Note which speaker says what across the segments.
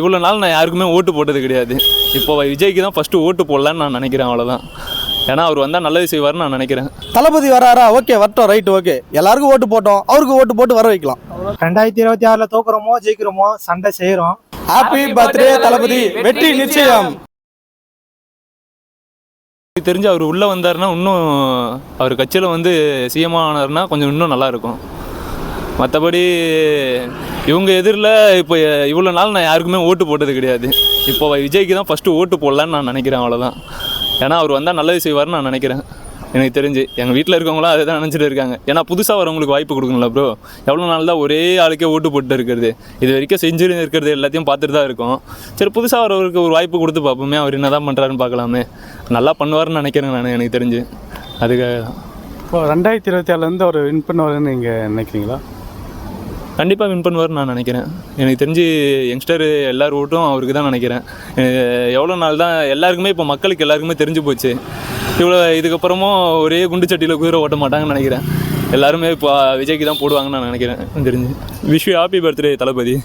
Speaker 1: இவ்வளோ நாள் நான் யாருக்குமே ஓட்டு போட்டது கிடையாது. இப்போ விஜய்க்கு தான் ஃபஸ்ட்டு ஓட்டு போடலான்னு நான் நினைக்கிறேன் அவ்வளோதான் ஏன்னா அவர் வந்தால் நல்லது செய்வார்னு நான் நினைக்கிறேன்.
Speaker 2: தளபதி வராரா? ஓகே வரட்டும் ரைட் ஓகே. எல்லாருக்கும் ஓட்டு போட்டோம். அவருக்கு ஓட்டு போட்டு வர வைக்கலாம்.
Speaker 3: ரெண்டாயிரத்தி இருபத்தி ஆறுல தோக்குறோமோ ஜெயிக்கிறோமோ சண்டை செய்யறோம்.
Speaker 2: Happy birthday Thalapathy. வெற்றி நிச்சயம்.
Speaker 1: எனக்கு தெரிஞ்சு அவர் உள்ளே வந்தாருன்னா இன்னும் அவர் கட்சியில் வந்து சிஎம் ஆனார்னா கொஞ்சம் இன்னும் நல்லா இருக்கும். மற்றபடி இவங்க எதிரில் இப்போ இவ்வளோ நாள் நான் யாருக்குமே ஓட்டு போட்டது கிடையாது. இப்போ விஜய்க்கு தான் ஃபஸ்ட்டு ஓட்டு போடலான்னு நான் நினைக்கிறேன் அவ்வளோதான் ஏன்னா அவர் வந்தால் நல்லது செய்வார்னு நான் நினைக்கிறேன். எனக்கு தெரிஞ்சு எங்கள் வீட்டில் இருக்கவங்களாம் அதை தான் நினச்சிட்டு இருக்காங்க. ஏன்னா புதுசாக வரவங்களுக்கு வாய்ப்பு கொடுக்கணும்ல ப்ரோ எவ்வளோ நாள் தான் ஒரே ஆளுக்கே ஓட்டு போட்டு இருக்கிறது. இது வரைக்கும் செஞ்சு இருக்கிறது எல்லாத்தையும் பார்த்துட்டு தான் இருக்கோம். சரி புதுசாக வரவருக்கு ஒரு வாய்ப்பு கொடுத்து பார்ப்போமே. அவர் என்ன தான் பண்ணுறாருன்னு பார்க்கலாமே. நல்லா பண்ணுவார்னு நினைக்கிறேன் நான் எனக்கு தெரிஞ்சு. அதுக்காக தான்.
Speaker 4: இப்போ ரெண்டாயிரத்தி இருபத்தி ஆறுலேருந்து அவர் வின் பண்ணுவாருன்னு நீங்கள் நினைக்கிறீங்களா?
Speaker 1: கண்டிப்பாக வின் பண்ணுவார்னு நான் நினைக்கிறேன். எனக்கு தெரிஞ்சு யங்ஸ்டர் எல்லார் ஓட்டும் அவருக்கு தான் நினைக்கிறேன். எவ்வளோ நாள் தான் எல்லாருக்குமே இப்போ மக்களுக்கு எல்லாருக்குமே தெரிஞ்சு போச்சு. இவ்வளோ இதுக்கப்புறமும் ஒரே குண்டு சட்டியில் குதிரை ஓட்ட மாட்டாங்கன்னு நினைக்கிறேன். எல்லாருமே இப்போ விஜய்க்கு தான் போடுவாங்கன்னு நான் நினைக்கிறேன். தெரிஞ்சு. Wish happy birthday Thalapathy.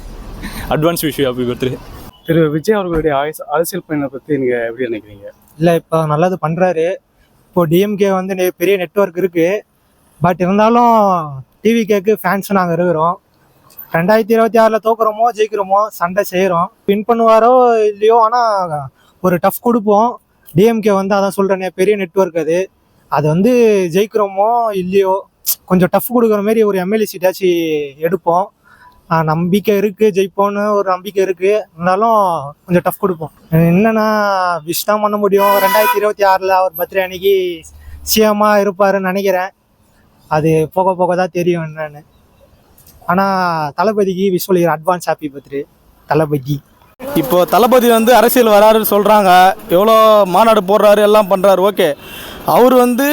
Speaker 1: Advance wish happy birthday
Speaker 4: Thiru Vijay அவர்களுடைய அரச- அரசியல் பயணத்தை பற்றி நீங்கள் எப்படி நினைக்கிறீங்க?
Speaker 3: இல்ல இப்போ நல்லது பண்றாரு. இப்போ டிஎம்கே வந்து பெரிய நெட்வொர்க் இருக்கு. பட் இருந்தாலும் டிவிகேக்கு ஃபேன்ஸ் நாங்கள் இருக்கிறோம். ரெண்டாயிரத்தி இருபத்தி ஆறில் தோக்குறோமோ ஜெயிக்கிறோமோ சண்டை செய்கிறோம் வின் பண்ணுவாரோ இல்லையோ ஆனால் ஒரு டஃப் கொடுப்போம். டிஎம்கே வந்து அதான் சொல்கிறேனே பெரிய நெட்வொர்க் அது. அது வந்து ஜெயிக்கிறோமோ இல்லையோ கொஞ்சம் டஃப் கொடுக்குற மாதிரி ஒரு எம்எல்ஏ சீட்டாச்சும் எடுப்போம். நம்பிக்கை இருக்குது ஜெயிப்போன்னு ஒரு நம்பிக்கை இருக்குது இருந்தாலும் கொஞ்சம் டஃப் கொடுப்போம். என்னென்னா விஷ் தான் பண்ண முடியும். ரெண்டாயிரத்தி இருபத்தி ஆறில் அவர் பர்த்டே அன்னைக்கு சிஎம்மாக இருப்பாருன்னு நினைக்கிறேன். அது போக போக தான் தெரியும் என்னன்னு. ஆனால் தளபதிக்கு wish advance happy birthday Thalapathy.
Speaker 2: இப்போ தளபதி வந்து அரசியல் வராருன்னு சொல்கிறாங்க எவ்வளோ மாநாடு போடுறாரு எல்லாம் பண்ணுறாரு ஓகே. அவர் வந்து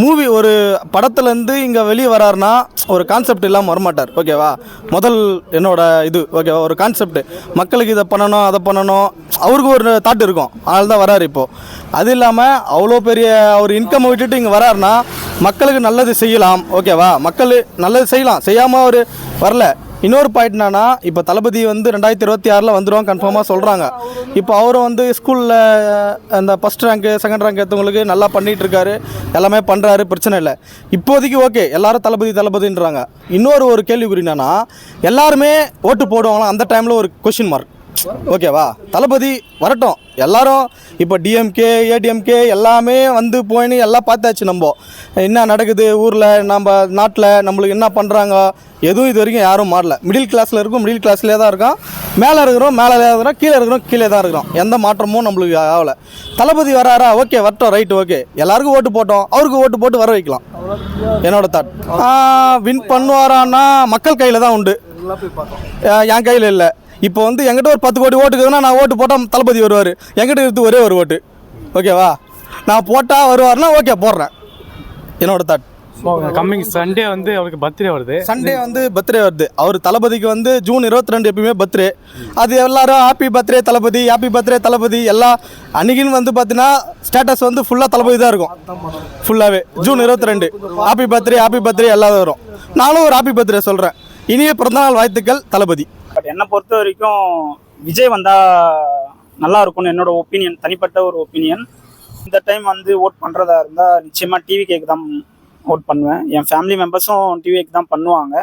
Speaker 2: மூவி ஒரு படத்துலேருந்து இங்கே வெளியே வராருன்னா ஒரு கான்செப்ட் இல்லாமல் வரமாட்டார். ஓகேவா முதல் என்னோட இது ஓகேவா ஒரு கான்செப்ட் மக்களுக்கு இதை பண்ணணும் அதை பண்ணணும். அவருக்கு ஒரு தாட் இருக்கும். அதனால தான் வராரு இப்போது அது இல்லாமல் அவ்வளோ பெரிய அவர் இன்கம் விட்டுட்டு இங்கே வராருன்னா மக்களுக்கு நல்லது செய்யலாம். ஓகேவா மக்கள் நல்லது செய்யலாம். செய்யாமல் அவர் வரல. இன்னொரு பாயிண்ட் என்னன்னா இப்போ தளபதி வந்து ரெண்டாயிரத்தி இருபத்தி ஆறில் வந்துடும் கன்ஃபார்மாக சொல்கிறாங்க இப்போ அவரும் வந்து ஸ்கூலில் அந்த ஃபஸ்ட் ரேங்க்கு செகண்ட் ரேங்க் எடுத்தவங்களுக்கு நல்லா பண்ணிட்டு இருக்காரு. எல்லாமே பண்ணுறாரு பிரச்சனை இல்லை. இப்போதைக்கு ஓகே எல்லாரும் தளபதி தளபதின்றாங்க. இன்னொரு ஒரு கேள்விக்குறி என்னன்னா எல்லாருமே ஓட்டு போடுவாங்களாம் அந்த டைமில் ஒரு கொஷின் மார்க் ஓகேவா தளபதி வரட்டும். எல்லாரும் இப்போ டிஎம்கே ஏடிஎம்கே எல்லாமே வந்து போயின்னு எல்லாம் பார்த்தாச்சு நம்ம. என்ன நடக்குது ஊரில் நம்ம நாட்டில் நம்மளுக்கு என்ன பண்ணுறாங்க எதுவும் இது வரைக்கும் யாரும் மாறல. மிடில் கிளாஸில் இருக்கும் மிடில் கிளாஸ்லேயே தான் இருக்கோம். மேலே இருக்கிறோம் மேலே இருக்கிறோம் கீழே இருக்கிறோம் கீழே தான் இருக்கிறோம். எந்த மாற்றமும் நம்மளுக்கு ஆகலை. தளபதி வராரா? ஓகே வரட்டும். ரைட் ஓகே எல்லாருக்கும் ஓட்டு போட்டோம். அவருக்கு ஓட்டு போட்டு வர வைக்கலாம். என்னோட தாட் வின் பண்ணுவாரான்னா மக்கள் கையில் தான் உண்டு. என் கையில் இல்லை. இப்போ வந்து என்கிட்ட ஒரு பத்து கோடி ஓட்டுக்குதுன்னா நான் ஓட்டு போட்டால் தளபதி வருவார். என்கிட்ட இருந்து ஒரே ஒரு ஓட்டு. ஓகேவா நான் போட்டால் வருவார்னா ஓகே போடுறேன். என்னோட தாட்
Speaker 4: கம்மிங் சண்டே வந்து அவருக்கு பர்த்டே வருது.
Speaker 2: சண்டே வந்து பர்த்டே வருது. அவர் தளபதிக்கு வந்து ஜூன் இருபத்தி ரெண்டு எப்பயுமே பர்த்டே அது எல்லாரும் happy birthday Thalapathy happy birthday Thalapathy. எல்லா அன்னைக்குன்னு வந்து பார்த்தீங்கன்னா ஸ்டேட்டஸ் வந்து ஃபுல்லாக தளபதி தான் இருக்கும். ஃபுல்லாகவே ஜூன் இருபத்தி ரெண்டு ஹாப்பி பர்த்டே ஹாப்பி பர்த்டே எல்லாரும் வரும். நானும் ஒரு ஹாப்பி பர்த்டே சொல்கிறேன் இனிய பிறந்தநாள் வாழ்த்துக்கள் தளபதி.
Speaker 5: பட் என்னை பொறுத்த வரைக்கும் விஜய் வந்தா நல்லா இருக்கும்னு என்னோட ஒப்பீனியன் தனிப்பட்ட ஒரு ஒப்பீனியன் இந்த டைம் வந்து ஓட் பண்ணுறதா இருந்தால் நிச்சயமாக டிவி கேக்கு தான் ஓட் பண்ணுவேன். என் ஃபேமிலி மெம்பர்ஸும் டிவிக்கு தான் பண்ணுவாங்க.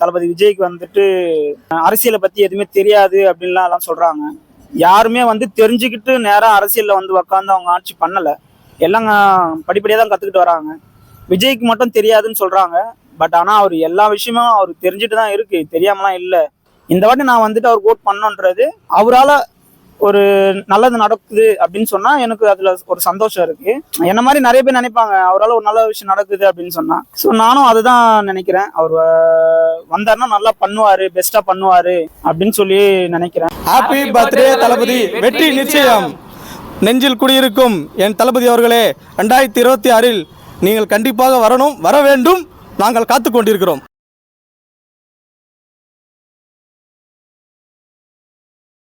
Speaker 5: தளபதி விஜய்க்கு வந்துட்டு அரசியலை பற்றி எதுவுமே தெரியாது அப்படின்லாம் எல்லாம் சொல்கிறாங்க யாருமே வந்து தெரிஞ்சுக்கிட்டு நேராக அரசியலில் வந்து உக்காந்து அவங்க ஆட்சி பண்ணலை. எல்லாம் படிப்படியாக தான் கற்றுக்கிட்டு வராங்க. விஜய்க்கு மட்டும் தெரியாதுன்னு சொல்கிறாங்க பட் ஆனால் அவர் எல்லா விஷயமும் அவர் தெரிஞ்சுட்டு தான் இருக்குது தெரியாமலாம் இல்லை. இந்த வாட்டி நான் வந்துட்டு அவருக்கு ஓட் பண்ணோன்றது அவரால ஒரு நல்லது நடக்குது அப்படின்னு சொன்னா எனக்கு அதுல ஒரு சந்தோஷம் இருக்கு. என்ன மாதிரி நிறைய பேர் நினைப்பாங்க அவரால ஒரு நல்ல விஷயம் நடக்குது அப்படின்னு சொன்னா. ஸோ நானும் அதுதான் நினைக்கிறேன். அவர் வந்தாருன்னா நல்லா பண்ணுவாரு பெஸ்டா பண்ணுவாரு அப்படின்னு சொல்லி நினைக்கிறேன்.
Speaker 2: Happy birthday Thalapathy. வெற்றி நிச்சயம். நெஞ்சில் குடியிருக்கும் என் தளபதி அவர்களே ரெண்டாயிரத்தி இருபத்தி ஆறில் நீங்கள் கண்டிப்பாக வரணும் வர வேண்டும். நாங்கள் காத்து கொண்டிருக்கிறோம்